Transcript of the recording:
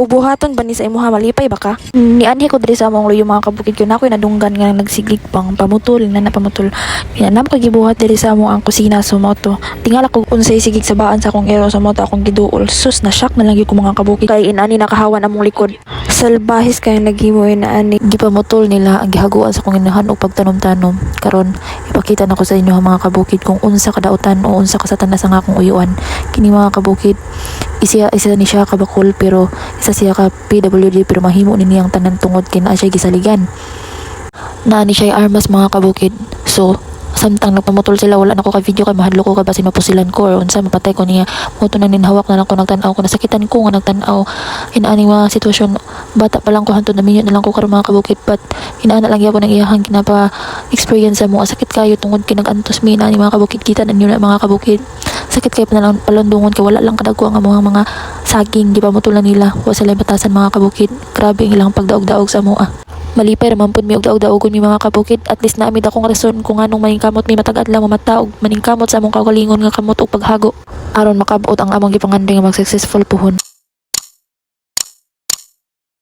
Ubuhaton ba ni sa imuha malipay baka? Ni anhi ko diri sa among luyo mga kabukid ko na ako nadunggan nga nagsiglig pang pamutol na napamutol. Pinanam ko gibuhat diri sa among ang kusina sa moto. Tingala ko unsay sigig sa baan sa akong ero sa moto akong giduol. Sus na shock na lang gyud ko mga kabukid kay inani nakahawan among likod. Salbahis kay naghimo ani gipamutol nila ang gihaguan sa akong inahan og pagtanom-tanom. Karon ipakita na ko sa inyo mga kabukid kung unsa kadautan o unsa kasatanan sa nga akong uyuan. Kini mga kabukid isa isa ni siya ka bakol pero isa siya ka PWD pero mahimo ni niyang tanan tungod kina siya gisaligan. Na ni siya armas mga kabukid. So samtang nagpamutol sila wala na ko ka video kay mahadlo ko ka basin mapusilan ko or unsa mapatay ko niya. Moto nang ninhawak na lang ko nagtan-aw ko nasakitan ko nga nagtan-aw. Inaani sitwasyon bata pa lang ko hantod na minute na lang ko karon mga kabukid but inaana lang gyapon ang iyahang kinapa experience mo. Sakit kayo tungod kinagantos mi na ni mga kabukid kita na niyo na mga kabukid sakit kayo panalang palundungon kay wala lang kadagko ang mga mga saging di pa mutulan nila. Wa sila batasan mga kabukid. Grabe ang ilang pagdaog-daog sa mua malipay raman pud mi og daog-daogon mi mga kabukid. At least naamid akong rason kung anong maningkamot mi matag adlaw mamataog maningkamot sa among kaugalingon nga kamot og paghago. Aron makabot ang among gipanganday nga mag successful puhon